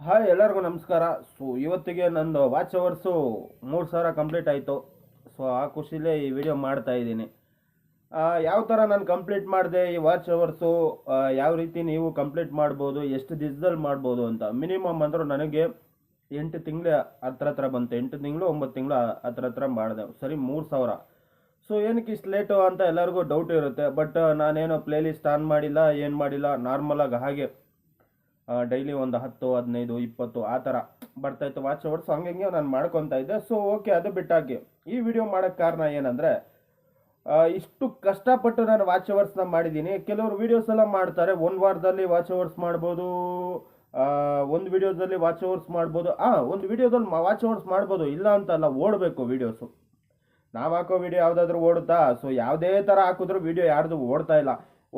Hi, ಎಲ್ಲರಿಗೂ ನಮಸ್ಕಾರ. So, ಇವತ್ತಿಗೆ ನಂದು ವಾಚ್ ಅವರ್ಸು ಮೂರು ಸಾವಿರ ಕಂಪ್ಲೀಟ್ ಆಯಿತು. ಸೊ, ಆ ಖುಷಿಲೇ ಈ ವಿಡಿಯೋ ಮಾಡ್ತಾ ಇದ್ದೀನಿ. ಯಾವ ಥರ ನಾನು ಕಂಪ್ಲೀಟ್ ಮಾಡಿದೆ, ಈ ವಾಚ್ ಅವರ್ಸು ಯಾವ ರೀತಿ ನೀವು ಕಂಪ್ಲೀಟ್ ಮಾಡ್ಬೋದು, ಎಷ್ಟು ದಿವಸದಲ್ಲಿ ಮಾಡ್ಬೋದು ಅಂತ. ಮಿನಿಮಮ್ ಅಂದರೂ ನನಗೆ ಎಂಟು ತಿಂಗಳು ಹತ್ರ ಹತ್ರ ಬಂತು. ಎಂಟು ತಿಂಗಳು, ಒಂಬತ್ತು ತಿಂಗಳು ಹತ್ರ ಹತ್ರ ಮಾಡಿದೆ. ಸರಿ, ಮೂರು ಸಾವಿರ. ಸೊ, ಏನಕ್ಕೆ ಇಷ್ಟು ಲೇಟು ಅಂತ ಎಲ್ಲರಿಗೂ ಡೌಟ್ ಇರುತ್ತೆ. ಬಟ್ ನಾನೇನೋ ಪ್ಲೇಲಿಸ್ಟ್ ಆನ್ ಮಾಡಿಲ್ಲ, ಏನು ಮಾಡಿಲ್ಲ ನಾರ್ಮಲಾಗಿ ಹಾಗೆ ಡೈಲಿ ಒಂದು ಹತ್ತು, ಹದಿನೈದು, ಇಪ್ಪತ್ತು, ಆ ಥರ ಬರ್ತಾಯಿತ್ತು ವಾಚ್ ಅವರ್ಸ್ ಹಂಗೆ ನಾನು ಮಾಡ್ಕೊತಾ ಇದ್ದೆ. ಸೊ ಓಕೆ ಅದು ಬಿಟ್ಟಾಗಿ. ಈ ವಿಡಿಯೋ ಮಾಡೋಕ್ಕೆ ಕಾರಣ ಏನಂದರೆ ಇಷ್ಟು ಕಷ್ಟಪಟ್ಟು ನಾನು ವಾಚ್ ಅವರ್ಸ್ನ ಮಾಡಿದ್ದೀನಿ. ಕೆಲವರು ವೀಡಿಯೋಸ್ ಎಲ್ಲ ಮಾಡ್ತಾರೆ. ಒಂದು ವಾರದಲ್ಲಿ ವಾಚ್ ಅವರ್ಸ್ ಮಾಡ್ಬೋದು ಒಂದು ವಿಡಿಯೋದಲ್ಲಿ ವಾಚ್ ಅವರ್ಸ್ ಮಾಡ್ಬೋದು. ಹಾಂ ಒಂದು ವಿಡಿಯೋದಲ್ಲಿ ವಾಚ್ ಅವರ್ಸ್ ಮಾಡ್ಬೋದು. ಇಲ್ಲ ಅಂತಲ್ಲ ಓಡಬೇಕು ವೀಡಿಯೋಸು ನಾವು ಹಾಕೋ ವೀಡಿಯೋ ಯಾವುದಾದ್ರೂ ಓಡುತ್ತಾ? ಸೊ ಯಾವುದೇ ಥರ ಹಾಕಿದ್ರು ವೀಡಿಯೋ ಯಾರ್ದು ಓಡ್ತಾ ಇಲ್ಲ.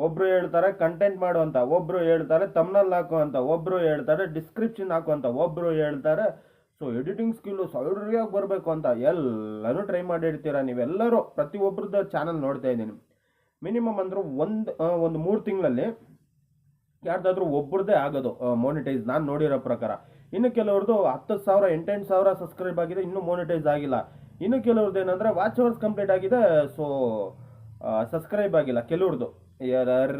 ಒಬ್ರು ಹೇಳ್ತಾರೆ ಕಂಟೆಂಟ್ ಮಾಡು ಅಂತ ಒಬ್ರು ಹೇಳ್ತಾರೆ ತಮ್ನಲ್ಲಿ ಹಾಕು ಅಂತ ಒಬ್ರು ಹೇಳ್ತಾರೆ ಡಿಸ್ಕ್ರಿಪ್ಷನ್ ಹಾಕು ಅಂತ ಒಬ್ರು ಹೇಳ್ತಾರೆ. ಸೊ ಎಡಿಟಿಂಗ್ ಸ್ಕಿಲ್ಲು ಸರಿಯಾಗಿ ಬರಬೇಕು ಅಂತ ಎಲ್ಲನೂ ಟ್ರೈ ಮಾಡಿ ಇಡ್ತೀರಾ ನೀವೆಲ್ಲರೂ ಪ್ರತಿಯೊಬ್ಬರದ್ದು ಚಾನಲ್ ನೋಡ್ತಾ ಇದ್ದೀನಿ. ಮಿನಿಮಮ್ ಅಂದರೂ ಒಂದು ಒಂದು ಮೂರು ತಿಂಗಳಲ್ಲಿ ಯಾರ್ದಾದ್ರೂ ಒಬ್ರದ್ದೇ ಆಗೋದು ಮೋನಿಟೈಸ್ ನಾನು ನೋಡಿರೋ ಪ್ರಕಾರ. ಇನ್ನು ಕೆಲವ್ರದ್ದು ಹತ್ತು ಸಾವಿರ, ಎಂಟೆಂಟು ಸಾವಿರ ಸಬ್ಸ್ಕ್ರೈಬ್ ಆಗಿದೆ, ಇನ್ನೂ ಮೋನಿಟೈಸ್ ಆಗಿಲ್ಲ. ಇನ್ನು ಕೆಲವ್ರದ್ದು ಏನಂದರೆ ವಾಚ್ ಅವರ್ಸ್ ಕಂಪ್ಲೀಟ್ ಆಗಿದೆ ಸೊ ಸಬ್ಸ್ಕ್ರೈಬ್ ಆಗಿಲ್ಲ ಕೆಲವ್ರದ್ದು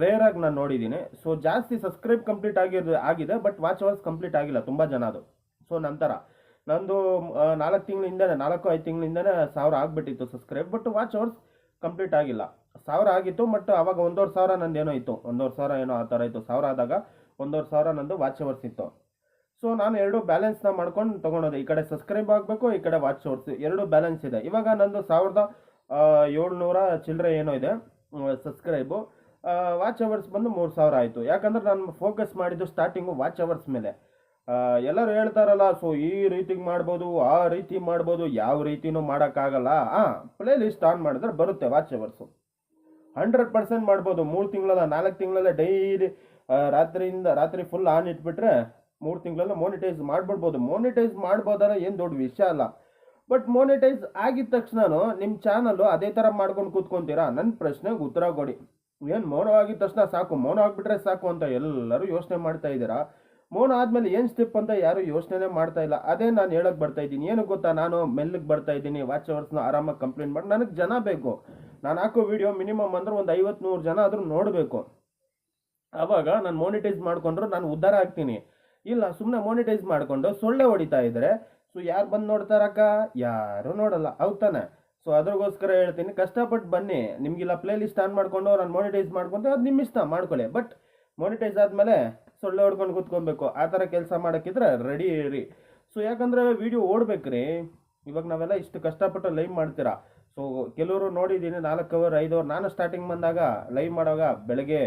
ರೇರ್ ಆಗಿ ನಾನು ನೋಡಿದ್ದೀನಿ ಸೊ ಜಾಸ್ತಿ ಸಬ್ಸ್ಕ್ರೈಬ್ ಕಂಪ್ಲೀಟ್ ಆಗಿರೋದು, ಆಗಿದೆ ಬಟ್ ವಾಚ್ ಅವರ್ಸ್ ಕಂಪ್ಲೀಟ್ ಆಗಿಲ್ಲ, ತುಂಬ ಜನ ಅದು. ಸೊ ನಂತರ, ನಂದು ನಾಲ್ಕು ತಿಂಗಳಿಂದನೇ, ನಾಲ್ಕು, ಐದು ತಿಂಗಳಿಂದನೇ ಸಾವಿರ ಆಗಿಬಿಟ್ಟಿತ್ತು subscribe but watch hours complete ಆಗಿಲ್ಲ. ಸಾವಿರ ಆಗಿತ್ತು ಬಟ್ ಅವಾಗ ಒಂದೂವರೆ ಸಾವಿರ ನಂದು ಏನೋ ಇತ್ತು. ಒಂದೂವರೆ ಸಾವಿರ ಏನೋ ಆ ಥರ ಇತ್ತು. ಸಾವಿರ ಆದಾಗ ಒಂದೂವರೆ ಸಾವಿರ ನಂದು ವಾಚ್ ಅವರ್ಸ್ ಇತ್ತು. ಸೊ ನಾನು ಎರಡು ಬ್ಯಾಲೆನ್ಸ್ನ ಮಾಡ್ಕೊಂಡು ತೊಗೊಳೋದು ಈ ಕಡೆ ಸಬ್ಸ್ಕ್ರೈಬ್ ಆಗಬೇಕು, ಈ ಕಡೆ ವಾಚ್ ಅವರ್ಸ್ ಎರಡು ಬ್ಯಾಲೆನ್ಸ್ ಇದೆ. ಇವಾಗ ನಂದು ಸಾವಿರದ ಏಳ್ನೂರ ಚಿಲ್ಲರೆ ಏನೋ ಇದೆ. ಸಬ್ಸ್ಕ್ರೈಬು ವಾಚ್ ಅವರ್ಸ್ ಬಂದು ಮೂರು ಸಾವಿರ ಆಯಿತು. ಯಾಕಂದ್ರೆ ನಾನು ಫೋಕಸ್ ಮಾಡಿದ್ದು ಸ್ಟಾರ್ಟಿಂಗು ವಾಚ್ ಅವರ್ಸ್ ಮೇಲೆ. ಎಲ್ಲರೂ ಹೇಳ್ತಾರಲ್ಲ ಸೊ ಈ ರೀತಿಗೆ ಮಾಡ್ಬೋದು, ಆ ರೀತಿ ಮಾಡ್ಬೋದು, ಯಾವ ರೀತಿನೂ ಮಾಡೋಕ್ಕಾಗಲ್ಲ. ಹಾಂ ಪ್ಲೇ ಲಿಸ್ಟ್ ಆನ್ ಮಾಡಿದ್ರೆ ಬರುತ್ತೆ ವಾಚ್ ಅವರ್ಸು ಹಂಡ್ರೆಡ್ ಪರ್ಸೆಂಟ್ ಮಾಡ್ಬೋದು. ಮೂರು ತಿಂಗಳಲ್ಲ, ನಾಲ್ಕು ತಿಂಗಳಲ್ಲ ಡೈಲಿ ರಾತ್ರಿಯಿಂದ ರಾತ್ರಿ ಫುಲ್ ಆನ್ ಇಟ್ಬಿಟ್ರೆ ಮೂರು ತಿಂಗಳಲ್ಲ ಮೋನಿಟೈಸ್ ಮಾಡ್ಬಿಡ್ಬೋದು. ಮೋನಿಟೈಸ್ ಮಾಡ್ಬೋದಾರ ಏನು ದೊಡ್ಡ ವಿಷಯ ಅಲ್ಲ. ಬಟ್ ಮೋನಿಟೈಸ್ ಆಗಿದ ತಕ್ಷಣ ನಿಮ್ಮ ಚಾನಲ್ಲು ಅದೇ ಥರ ಮಾಡ್ಕೊಂಡು ಕೂತ್ಕೊಂತೀರಾ? ನನ್ನ ಪ್ರಶ್ನೆಗೆ ಉತ್ತರ ಕೊಡಿ. ಏನು ಮೌನ ಆಗಿದ ತಕ್ಷಣ ಸಾಕು, ಮೌನ ಆಗಿಬಿಟ್ರೆ ಸಾಕು ಅಂತ ಎಲ್ಲರೂ ಯೋಚನೆ ಮಾಡ್ತಾ ಇದ್ದೀರಾ? ಮೌನ ಆದಮೇಲೆ ಏನು ಸ್ಟೆಪ್ ಅಂತ ಯಾರು ಯೋಚನೆ ಮಾಡ್ತಾ ಇಲ್ಲ. ಅದೇ ನಾನು ಹೇಳಕ್ಕೆ ಬರ್ತಾ ಇದ್ದೀನಿ. ಏನು ಗೊತ್ತಾ, ನಾನು ಮೆಲ್ಲಗೆ ಬರ್ತಾ ಇದ್ದೀನಿ. ವಾಚ್ ಅವರ್ಸ್ನ ಆರಾಮಾಗಿ ಕಂಪ್ಲೇಂಟ್ ಮಾಡಿ, ನನಗೆ ಜನ ಬೇಕು. ನಾನು ಹಾಕೋ ವಿಡಿಯೋ ಮಿನಿಮಮ್ ಅಂದ್ರೆ ಒಂದು ಐವತ್ತು ನೂರು ಜನ ಆದರೂ ನೋಡಬೇಕು. ಆವಾಗ ನಾನು ಮೋನಿಟೈಸ್ ಮಾಡಿಕೊಂಡ್ರು ನಾನು ಉದ್ಧಾರ ಆಗ್ತೀನಿ. ಇಲ್ಲ ಸುಮ್ಮನೆ ಮೋನಿಟೈಸ್ ಮಾಡಿಕೊಂಡು ಸೊಳ್ಳೆ ಹೊಡಿತಾ ಇದ್ರೆ, ಸೊ ಯಾರು ಬಂದು ನೋಡ್ತಾರಕ್ಕ? ಯಾರು ನೋಡಲ್ಲ. ಹೌದ್ ಸೊ ಅದ್ರಗೋಸ್ಕರ ಹೇಳ್ತೀನಿ ಕಷ್ಟಪಟ್ಟು ಬನ್ನಿ. ನಿಮಗಿಲ್ಲ ಪ್ಲೇ ಲಿಸ್ಟ್ ಆನ್ ಮಾಡಿಕೊಂಡು ನಾನು ಮೋನಿಟೈಸ್ ಮಾಡ್ಕೊಂಡು ಅದು ನಿಮ್ಮ ಇಷ್ಟ ಮಾಡ್ಕೊಳ್ಳಿ. ಬಟ್ ಮೋನಿಟೈಸ್ ಆದಮೇಲೆ ಸೊಳ್ಳೆ ಹೊಡ್ಕೊಂಡು ಕೂತ್ಕೊಬೇಕು. ಆ ಥರ ಕೆಲಸ ಮಾಡೋಕ್ಕಿದ್ರೆ ರೆಡಿ ಇರಿ. ಸೊ ಯಾಕಂದರೆ ವಿಡಿಯೋ ಓಡಬೇಕ್ರಿ. ಇವಾಗ ನಾವೆಲ್ಲ ಇಷ್ಟು ಕಷ್ಟಪಟ್ಟು ಲೈವ್ ಮಾಡ್ತೀರಾ? ಸೊ ಕೆಲವರು ನೋಡಿದ್ದೀನಿ, ನಾಲ್ಕು ಅವರ್ ಐದು ಅವರ್ ನಾನು ಸ್ಟಾರ್ಟಿಂಗ್ ಬಂದಾಗ ಲೈವ್ ಮಾಡುವಾಗ ಬೆಳಗ್ಗೆ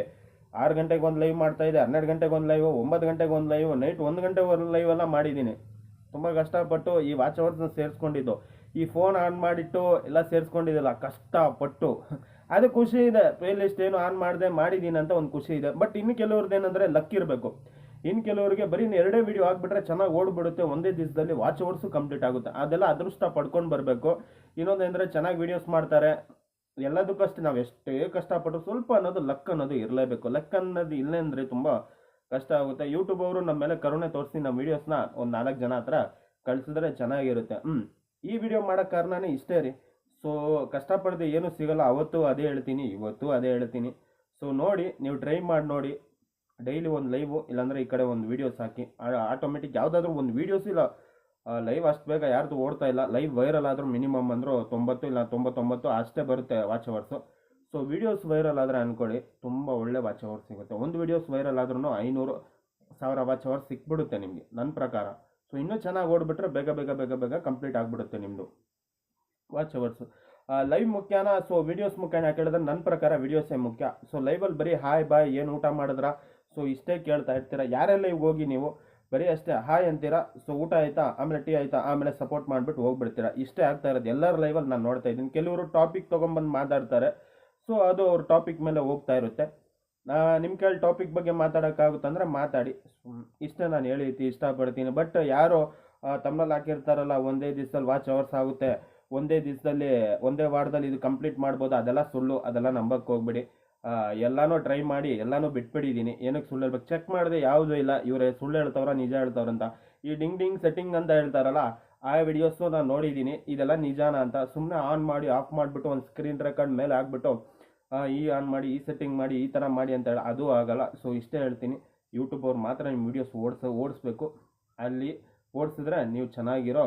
ಆರು ಗಂಟೆಗೆ ಒಂದು ಲೈವ್ ಮಾಡ್ತಾ ಇದ್ದೆ, ಹನ್ನೆರಡು ಗಂಟೆಗೆ ಒಂದು ಲೈವ್ ಒಂಬತ್ತು ಗಂಟೆಗೆ ಒಂದು ಲೈವ್ ನೈಟ್ ಒಂದು ಗಂಟೆಗೆ ಒಂದು ಲೈವ್ ಎಲ್ಲ ಮಾಡಿದ್ದೀನಿ. ತುಂಬ ಕಷ್ಟಪಟ್ಟು ಈ ವಾಚ್ ಅವರ್ಸ್ನ ಸೇರಿಸ್ಕೊಂಡಿದ್ದು. ಈ ಫೋನ್ ಆನ್ ಮಾಡಿಟ್ಟು ಎಲ್ಲ ಸೇರಿಸ್ಕೊಂಡಿದ್ದಲ್ಲ ಕಷ್ಟಪಟ್ಟು. ಅದು ಖುಷಿ ಇದೆ. ಪ್ಲೇ ಲಿಸ್ಟ್ ಏನು ಆನ್ ಮಾಡಿದೆ ಮಾಡಿದ್ದೀನಿ ಅಂತ ಒಂದು ಖುಷಿ ಇದೆ. ಬಟ್ ಇನ್ನು ಕೆಲವ್ರದ್ದು ಏನಂದರೆ ಲಕ್ ಇರಬೇಕು. ಇನ್ನು ಕೆಲವರಿಗೆ ಬರೀ ಎರಡೇ ವಿಡಿಯೋ ಹಾಕ್ಬಿಟ್ರೆ ಚೆನ್ನಾಗಿ ಓಡ್ಬಿಡುತ್ತೆ. ಒಂದೇ ದಿವಸದಲ್ಲಿ ವಾಚ್ ಅವರ್ಸು ಕಂಪ್ಲೀಟ್ ಆಗುತ್ತೆ. ಅದೆಲ್ಲ ಅದೃಷ್ಟ ಪಡ್ಕೊಂಡು ಬರಬೇಕು. ಇನ್ನೊಂದೇಂದರೆ ಚೆನ್ನಾಗಿ ವೀಡಿಯೋಸ್ ಮಾಡ್ತಾರೆ. ಎಲ್ಲದಕ್ಕೂ ಅಷ್ಟೇ, ನಾವು ಎಷ್ಟೇ ಕಷ್ಟಪಟ್ಟು ಸ್ವಲ್ಪ ಅನ್ನೋದು ಲಕ್ ಅನ್ನೋದು ಇರಲೇಬೇಕು. ಲಕ್ ಅನ್ನೋದು ಇಲ್ಲ ಅಂದರೆ ತುಂಬ ಕಷ್ಟ ಆಗುತ್ತೆ. ಯೂಟ್ಯೂಬ್ ಅವರು ನಮ್ಮ ಮೇಲೆ ಕರುಣೆ ತೋರಿಸಿ ನಮ್ಮ ವೀಡಿಯೋಸ್ನ ಒಂದು ನಾಲ್ಕು ಜನ ಹತ್ರ ಕಳಿಸಿದ್ರೆ ಚೆನ್ನಾಗಿರುತ್ತೆ. ಹ್ಞೂ ಈ ವಿಡಿಯೋ ಮಾಡೋಕ್ಕೆ ಕಾರಣನೇ ಇಷ್ಟೇ ರೀ. ಸೊ ಕಷ್ಟಪಡದೆ ಏನೂ ಸಿಗಲ್ಲ. ಅವತ್ತು ಅದೇ ಹೇಳ್ತೀನಿ, ಇವತ್ತು ಅದೇ ಹೇಳ್ತೀನಿ. ಸೊ ನೋಡಿ, ನೀವು ಟ್ರೈ ಮಾಡಿ ನೋಡಿ. ಡೈಲಿ ಒಂದು ಲೈವು ಇಲ್ಲಾಂದರೆ ಈ ಕಡೆ ಒಂದು ವೀಡಿಯೋಸ್ ಹಾಕಿ. ಆಟೋಮೆಟಿಕ್ ಯಾವುದಾದ್ರೂ ಒಂದು ವೀಡಿಯೋಸ್ ಇಲ್ಲ. ಲೈವ್ ಅಷ್ಟು ಬೇಗ ಯಾರ್ದು ಓಡ್ತಾ ಇಲ್ಲ. ಲೈವ್ ವೈರಲ್ ಆದರೂ ಮಿನಿಮಮ್ ಅಂದರೂ ತೊಂಬತ್ತು ಇಲ್ಲ ತೊಂಬತ್ತೊಂಬತ್ತು ಅಷ್ಟೇ ಬರುತ್ತೆ watch hours so videos viral ಆದರೆ ಅಂದ್ಕೊಳ್ಳಿ ತುಂಬ ಒಳ್ಳೆ ವಾಚ್ ಅವರ್ಸ್ ಸಿಗುತ್ತೆ. ಒಂದು ವೀಡಿಯೋಸ್ ವೈರಲ್ ಆದ್ರೂ ಐನೂರು ಸಾವಿರ ವಾಚ್ ಅವರ್ಸ್ ಸಿಕ್ಬಿಡುತ್ತೆ ನಿಮಗೆ. ನನ್ನ ಪ್ರಕಾರ. ಸೊ ಇನ್ನೂ ಚೆನ್ನಾಗಿ ಓಡಿಬಿಟ್ರೆ ಬೇಗ ಬೇಗ ಬೇಗ ಬೇಗ ಕಂಪ್ಲೀಟ್ ಆಗಿಬಿಡುತ್ತೆ ನಿಮ್ಮದು ವಾಚ್ ಅವರ್ಸು ಲೈವ್ ಮುಖ್ಯನಾ? ಸೊ ವೀಡಿಯೋಸ್ ಮುಖ್ಯನ? ಯಾಕೆ ಹೇಳಿದ್ರೆ ನನ್ನ ಪ್ರಕಾರ ವೀಡಿಯೋಸೇ ಮುಖ್ಯ. ಸೊ ಲೈವಲ್ಲಿ ಬರೀ ಹಾಯ್ ಬಾಯ್ ಏನು ಊಟ ಮಾಡಿದ್ರ? ಸೊ ಇಷ್ಟೇ ಕೇಳ್ತಾ ಇರ್ತೀರ. ಯಾರೆಲ್ಲ ಇವಾಗ ಹೋಗಿ ನೀವು ಬರೀ ಅಷ್ಟೇ ಹಾಯ್ ಅಂತೀರಾ? ಸೊ ಊಟ ಆಯ್ತಾ? ಆಮೇಲೆ ಟೀ ಆಯ್ತಾ? ಆಮೇಲೆ ಸಪೋರ್ಟ್ ಮಾಡಿಬಿಟ್ಟು ಹೋಗ್ಬಿಡ್ತೀರಾ. ಇಷ್ಟೇ ಆಗ್ತಾ ಇರೋದು. ಎಲ್ಲರ ಲೈವಲ್ಲಿ ನಾನು ನೋಡ್ತಾ ಇದ್ದೀನಿ. ಕೆಲವರು ಟಾಪಿಕ್ ತೊಗೊಂಬಂದು ಮಾತಾಡ್ತಾರೆ. ಸೊ ಅದು ಅವ್ರ ಟಾಪಿಕ್ ಮೇಲೆ ಹೋಗ್ತಾ ಇರುತ್ತೆ. ನಿಮ್ಮ ಕೇಳಿ ಟಾಪಿಕ್ ಬಗ್ಗೆ ಮಾತಾಡೋಕ್ಕಾಗುತ್ತಂದ್ರೆ ಮಾತಾಡಿ. ಇಷ್ಟೇ ನಾನು ಹೇಳಿತಿ ಇಷ್ಟಪಡ್ತೀನಿ. ಬಟ್ ಯಾರು ತಮ್ಮಲ್ಲಿ ಹಾಕಿರ್ತಾರಲ್ಲ, ಒಂದೇ ದಿವಸದಲ್ಲಿ ವಾಚ್ ಅವರ್ಸ್ ಆಗುತ್ತೆ. ಒಂದೇ ದಿವಸದಲ್ಲಿ, ಒಂದೇ ವಾರದಲ್ಲಿ ಇದು ಕಂಪ್ಲೀಟ್ ಮಾಡ್ಬೋದು. ಅದೆಲ್ಲ ಸುಳ್ಳು. ಅದೆಲ್ಲ ನಂಬಕ್ಕೆ ಹೋಗ್ಬಿಡಿ. ಎಲ್ಲನೂ ಟ್ರೈ ಮಾಡಿ, ಎಲ್ಲನೂ ಬಿಟ್ಬಿಟ್ಟಿದ್ದೀನಿ. ಏನಕ್ಕೆ ಸುಳ್ಳು ಹೇಳ್ಬೇಕು? ಚೆಕ್ ಮಾಡಿದೆ ಯಾವುದೂ ಇಲ್ಲ. ಇವರೇ ಸುಳ್ಳು ಹೇಳ್ತವ್ರ, ನಿಜ ಹೇಳ್ತವ್ರಂತ ಈ ಡಿಂಗ್ ಡಿಂಗ್ ಸೆಟ್ಟಿಂಗ್ ಅಂತ ಹೇಳ್ತಾರಲ್ಲ, ಆ ವಿಡಿಯೋಸು ನಾನು ನೋಡಿದ್ದೀನಿ. ಇದೆಲ್ಲ ನಿಜಾನ ಅಂತ. ಸುಮ್ಮನೆ ಆನ್ ಮಾಡಿ ಆಫ್ ಮಾಡಿಬಿಟ್ಟು ಒಂದು ಸ್ಕ್ರೀನ್ ರೆಕಾರ್ಡ್ ಮೇಲೆ ಹಾಕ್ಬಿಟ್ಟು ಈ ಆನ್ ಮಾಡಿ, ಈ ಸೆಟ್ಟಿಂಗ್ ಮಾಡಿ, ಈ ಥರ ಮಾಡಿ ಅಂತ ಹೇಳಿ ಅದು ಆಗಲ್ಲ. ಸೊ ಇಷ್ಟೇ ಹೇಳ್ತೀನಿ. ಯೂಟ್ಯೂಬ್ ಅವ್ರು ಮಾತ್ರ ನಿಮ್ಮ ವೀಡಿಯೋಸ್ ಓಡಿಸ, ಓಡಿಸ್ಬೇಕು. ಅಲ್ಲಿ ಓಡಿಸಿದ್ರೆ ನೀವು ಚೆನ್ನಾಗಿರೋ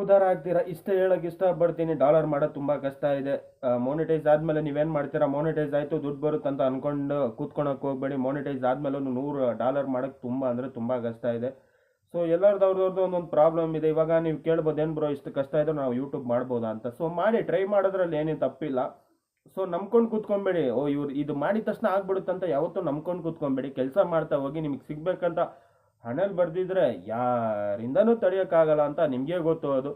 ಉದ್ಧಾರ ಆಗ್ತೀರಾ. ಇಷ್ಟೇ ಹೇಳೋಕ್ಕೆ ಇಷ್ಟಪಡ್ತೀನಿ. ಡಾಲರ್ ಮಾಡೋದು ತುಂಬ ಕಷ್ಟ ಇದೆ. ಮೋನಿಟೈಸ್ ಆದಮೇಲೆ ನೀವೇನು ಮಾಡ್ತೀರಾ? ಮೋನಿಟೈಸ್ ಆಯಿತು, ದುಡ್ಡು ಬರುತ್ತೆ ಅಂತ ಅಂದ್ಕೊಂಡು ಕೂತ್ಕೊಳಕ್ಕೆ ಹೋಗಬೇಡಿ. ಮೋನಿಟೈಸ್ ಆದಮೇಲೆ ನೂರು ಡಾಲರ್ ಮಾಡೋಕ್ಕೆ ತುಂಬ ಅಂದರೆ ತುಂಬ ಕಷ್ಟ ಇದೆ. ಸೊ ಎಲ್ಲರದವ್ರದ್ದು ಒಂದೊಂದು ಪ್ರಾಬ್ಲಮ್ ಇದೆ. ಇವಾಗ ನೀವು ಕೇಳ್ಬೋದು ಏನು ಬ್ರೋ ಇಷ್ಟು ಕಷ್ಟ ಇದೆ ನಾವು ಯೂಟ್ಯೂಬ್ ಮಾಡ್ಬೋದಾ ಅಂತ. ಸೊ ಮಾಡಿ ಟ್ರೈ ಮಾಡೋದ್ರಲ್ಲಿ ಏನೇನು ತಪ್ಪಿಲ್ಲ. ಸೊ ನಂಬ್ಕೊಂಡು ಕೂತ್ಕೊಂಬೇಡಿ. ಓ, ಇವ್ರು ಇದು ಮಾಡಿದ ತಕ್ಷಣ ಆಗ್ಬಿಡುತ್ತಂತ ಯಾವತ್ತೂ ನಂಬ್ಕೊಂಡು ಕೂತ್ಕೊಂಬೇಡಿ. ಕೆಲಸ ಮಾಡ್ತಾ ಹೋಗಿ ನಿಮಗೆ ಸಿಗ್ಬೇಕಂತ ಹಣಲ್ಲಿ ಬರ್ದಿದ್ರೆ ಯಾರಿಂದನೂ ತಡೆಯೋಕ್ಕಾಗಲ್ಲ ಅಂತ ನಿಮಗೆ ಗೊತ್ತು ಅದು.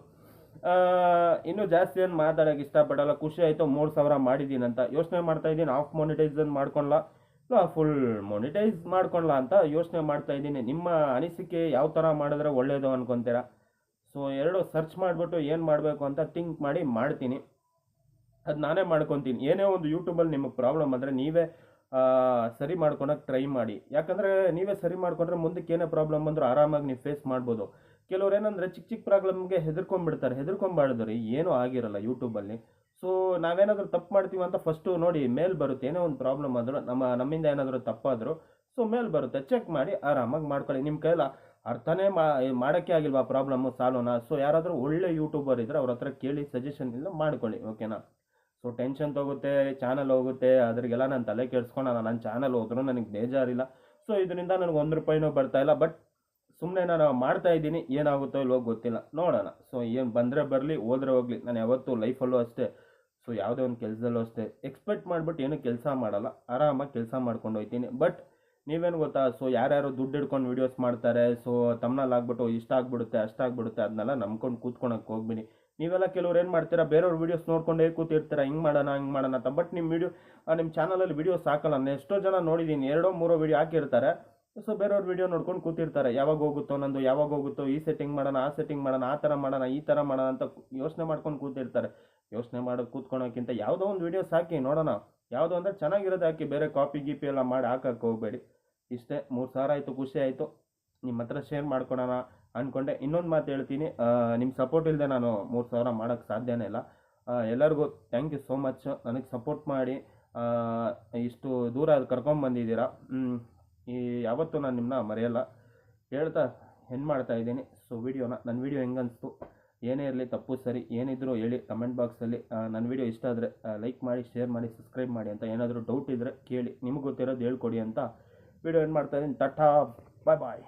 ಇನ್ನೂ ಜಾಸ್ತಿ ಏನು ಮಾತಾಡೋಕೆ ಇಷ್ಟಪಡಲ್ಲ. ಖುಷಿ ಆಯಿತು, ಮೂರು ಸಾವಿರ ಮಾಡಿದ್ದೀನಿ ಅಂತ. ಯೋಚನೆ ಮಾಡ್ತಾ ಇದ್ದೀನಿ. ಆಫ್ ಮೊನಿಟೈಸ್ ಮಾಡ್ಕೊಳ್ಳ ಇಲ್ಲ ಫುಲ್ ಮೋನಿಟೈಸ್ ಮಾಡ್ಕೊಳ್ಲಾ ಅಂತ ಯೋಚನೆ ಮಾಡ್ತಾ ಇದ್ದೀನಿ. ನಿಮ್ಮ ಅನಿಸಿಕೆ ಯಾವ ಥರ ಮಾಡಿದ್ರೆ ಒಳ್ಳೆಯದು ಅನ್ಕೊತೀರಾ? ಸೊ ಎರಡು ಸರ್ಚ್ ಮಾಡಿಬಿಟ್ಟು ಏನು ಮಾಡಬೇಕು ಅಂತ ಥಿಂಕ್ ಮಾಡಿ ಮಾಡ್ತೀನಿ. ಅದು ನಾನೇ ಮಾಡ್ಕೊತೀನಿ. ಏನೇ ಒಂದು ಯೂಟ್ಯೂಬಲ್ಲಿ ನಿಮಗೆ ಪ್ರಾಬ್ಲಮ್ ಅಂದರೆ ನೀವೇ ಸರಿ ಮಾಡ್ಕೊಳಕ್ಕೆ ಟ್ರೈ ಮಾಡಿ. ಯಾಕಂದರೆ ನೀವೇ ಸರಿ ಮಾಡ್ಕೊಂಡ್ರೆ ಮುಂದಕ್ಕೆ ಏನೇ ಪ್ರಾಬ್ಲಮ್ ಬಂದರೂ ಆರಾಮಾಗಿ ನೀವು ಫೇಸ್ ಮಾಡ್ಬೋದು. ಕೆಲವ್ರು ಏನಂದರೆ ಚಿಕ್ಕ ಚಿಕ್ಕ ಪ್ರಾಬ್ಲಮ್ಗೆ ಹೆದರ್ಕೊಂಡ್ಬಿಡ್ತಾರೆ. ಹೆದರ್ಕೊಂಬಾರ್ದು ಏನೂ ಆಗಿರಲ್ಲ ಯೂಟ್ಯೂಬಲ್ಲಿ ಸೊ ನಾವೇನಾದರೂ ತಪ್ಪು ಮಾಡ್ತೀವಿ ಅಂತ ಫಸ್ಟು ನೋಡಿ ಮೇಲ್ ಬರುತ್ತೆ. ಏನೋ ಒಂದು ಪ್ರಾಬ್ಲಮ್ ಆದರೂ ನಮ್ಮ, ನಮ್ಮಿಂದ ಏನಾದರೂ ತಪ್ಪಾದರೂ ಸೊ ಮೇಲ್ ಬರುತ್ತೆ. ಚೆಕ್ ಮಾಡಿ, ಆರಾಮಾಗಿ ಮಾಡ್ಕೊಳ್ಳಿ. ನಿಮ್ಮ ಕೈಲ ಅರ್ಥನೇ ಮಾಡೋಕ್ಕೆ ಆಗಿಲ್ವಾ ಪ್ರಾಬ್ಲಮ್ಮು ಸಾಲೋನಾ? ಸೊ ಯಾರಾದರೂ ಒಳ್ಳೆ ಯೂಟ್ಯೂಬರ್ ಇದ್ದರೆ ಅವ್ರ ಹತ್ರ ಕೇಳಿ ಸಜೆಷನ್ ಇಲ್ಲ ಮಾಡ್ಕೊಳ್ಳಿ ಓಕೆನಾ ಸೊ ಟೆನ್ಷನ್ ತಗುತ್ತೆ ಚಾನಲ್ ಹೋಗುತ್ತೆ, ಅದ್ರಿಗೆಲ್ಲ ನಾನು ತಲೆ ಕೆಡ್ಸ್ಕೊಳಲ್ಲ ನನ್ನ ಚಾನಲ್ ಹೋದ್ರು ನನಗೆ ಬೇಜಾರಿಲ್ಲ. ಸೊ ಇದರಿಂದ ನನಗೆ ಒಂದು ರೂಪಾಯಿನೂ ಇಲ್ಲ ಬಟ್ ಸುಮ್ಮನೆ ನಾನು ಮಾಡ್ತಾ ಇದ್ದೀನಿ, ಏನಾಗುತ್ತೋ ಇಲ್ಲೋ ಗೊತ್ತಿಲ್ಲ. ನೋಡೋಣ. ಸೊ ಏನು ಬಂದರೆ ಬರಲಿ, ಹೋದ್ರೆ ಹೋಗಲಿ. ನಾನು ಯಾವತ್ತೂ ಲೈಫಲ್ಲೂ ಅಷ್ಟೇ. ಸೊ ಯಾವುದೇ ಒಂದು ಕೆಲಸದಲ್ಲೂ ಅಷ್ಟೇ. ಎಕ್ಸ್ಪೆಕ್ಟ್ ಮಾಡಿಬಿಟ್ಟು ಏನೂ ಕೆಲಸ ಮಾಡಲ್ಲ. ಆರಾಮಾಗಿ ಕೆಲಸ ಮಾಡ್ಕೊಂಡು ಹೋಗ್ತೀನಿ ಬಟ್ ನೀವೇನು ಗೊತ್ತಾ? ಸೊ ಯಾರ್ಯಾರು ದುಡ್ಡು ಹಿಡ್ಕೊಂಡು ವೀಡಿಯೋಸ್ ಮಾಡ್ತಾರೆ ಸೊ ತಮ್ಮನಲ್ಲಿ ಆಗ್ಬಿಟ್ಟು ಇಷ್ಟ ಆಗ್ಬಿಡುತ್ತೆ ಅಷ್ಟಾಗ್ಬಿಡುತ್ತೆ ಅದನ್ನೆಲ್ಲ ನಂಬ್ಕೊಂಡು ಕೂತ್ಕೊಳಕ್ಕೆ ಹೋಗ್ಬಿಡಿ. ನೀವೆಲ್ಲ ಕೆಲವ್ರು ಏನು ಮಾಡ್ತೀರಾ? ಬೇರೆಯವ್ರ ವೀಡಿಯೋಸ್ ನೋಡ್ಕೊಂಡೇ ಕೂತಿರ್ತೀರಾ? ಹಿಂಗೆ ಮಾಡೋಣ ಹಿಂಗೆ ಮಾಡೋಣ ಅಂತ. ಬಟ್ ನಿಮ್ಮ ವೀಡಿಯೋ ನಿಮ್ಮ ಚಾನಲಲ್ಲಿ ವೀಡಿಯೋಸ್ ಹಾಕಲ್ಲ. ನಾನು ಎಷ್ಟೋ ಜನ ನೋಡಿದ್ದೀನಿ ಎರಡೋ, ಮೂರೋ ವೀಡಿಯೋ ಹಾಕಿರ್ತಾರೆ. ಸೊ ಬೇರೆಯವ್ರ ವೀಡಿಯೋ ನೋಡ್ಕೊಂಡು ಕೂತಿರ್ತಾರೆ. ಯಾವಾಗ ಹೋಗುತ್ತೋ ನಂದು, ಯಾವಾಗ ಹೋಗುತ್ತೋ, ಈ ಸೆಟ್ಟಿಂಗ್ ಮಾಡೋಣ, ಆ ಸೆಟ್ಟಿಂಗ್ ಮಾಡೋಣ, ಆ ಥರ ಮಾಡೋಣ, ಈ ಥರ ಮಾಡೋಣ ಅಂತ ಯೋಚನೆ ಮಾಡ್ಕೊಂಡು ಕೂತಿರ್ತಾರೆ. ಯೋಚನೆ ಮಾಡೋದು ಕೂತ್ಕೊಳೋಕ್ಕಿಂತ ಯಾವುದೋ ಒಂದು ವೀಡಿಯೋಸ್ ಹಾಕಿ ನೋಡೋಣ. ಯಾವುದೋ ಅಂದರೆ ಚೆನ್ನಾಗಿರೋದು ಹಾಕಿ. ಬೇರೆ ಕಾಪಿ ಗೀಪಿ ಎಲ್ಲ ಮಾಡಿ ಹಾಕಕ್ಕೆ ಹೋಗಬೇಡಿ. ಇಷ್ಟೇ. ಮೂರು ಸಾವಿರ ಆಯಿತು, ಖುಷಿ ಆಯಿತು. ನಿಮ್ಮ ಹತ್ರ ಶೇರ್ ಮಾಡ್ಕೊಳೋಣ ಅಂದ್ಕೊಂಡೆ ಇನ್ನೊಂದು ಮಾತು ಹೇಳ್ತೀನಿ. ನಿಮ್ಮ ಸಪೋರ್ಟ್ ಇಲ್ಲದೆ ನಾನು ಮೂರು ಸಾವಿರ ಮಾಡೋಕ್ಕೆ ಸಾಧ್ಯನೇ ಇಲ್ಲ. ಎಲ್ಲರಿಗೂ ಥ್ಯಾಂಕ್ ಯು ಸೋ ಮಚ್ ನನಗೆ ಸಪೋರ್ಟ್ ಮಾಡಿ ಇಷ್ಟು ದೂರ ಕರ್ಕೊಂಬಂದಿದ್ದೀರಾ ಹ್ಮ್. ಈ, ಯಾವತ್ತೂ ನಾನು ನಿಮ್ಮನ್ನ ಮರೆಯಲ್ಲ. ಹೇಳ್ತಾ ಹೆಣ್ಣು ಮಾಡ್ತಾ ಇದ್ದೀನಿ. ಸೊ ವಿಡಿಯೋನ ನನ್ನ ವಿಡಿಯೋ ಹೆಂಗನ್ನಿಸ್ತು ಏನೇ ಇರಲಿ, ತಪ್ಪು, ಸರಿ, ಏನಿದ್ರೂ ಹೇಳಿ ಕಮೆಂಟ್ ಬಾಕ್ಸಲ್ಲಿ ನನ್ನ ವಿಡಿಯೋ ಇಷ್ಟ ಆದರೆ ಲೈಕ್ ಮಾಡಿ ಶೇರ್ ಮಾಡಿ ಸಬ್ಸ್ಕ್ರೈಬ್ ಮಾಡಿ ಅಂತ ಏನಾದರೂ ಡೌಟ್ ಇದ್ದರೆ ಕೇಳಿ. ನಿಮಗೆ ಗೊತ್ತಿರೋದು ಹೇಳ್ಕೊಡಿ ಅಂತ ವಿಡಿಯೋ ಏನು ಮಾಡ್ತಾ ಇದ್ದೀನಿ. ಟಾಟಾ ಬಾಯ್ ಬಾಯ್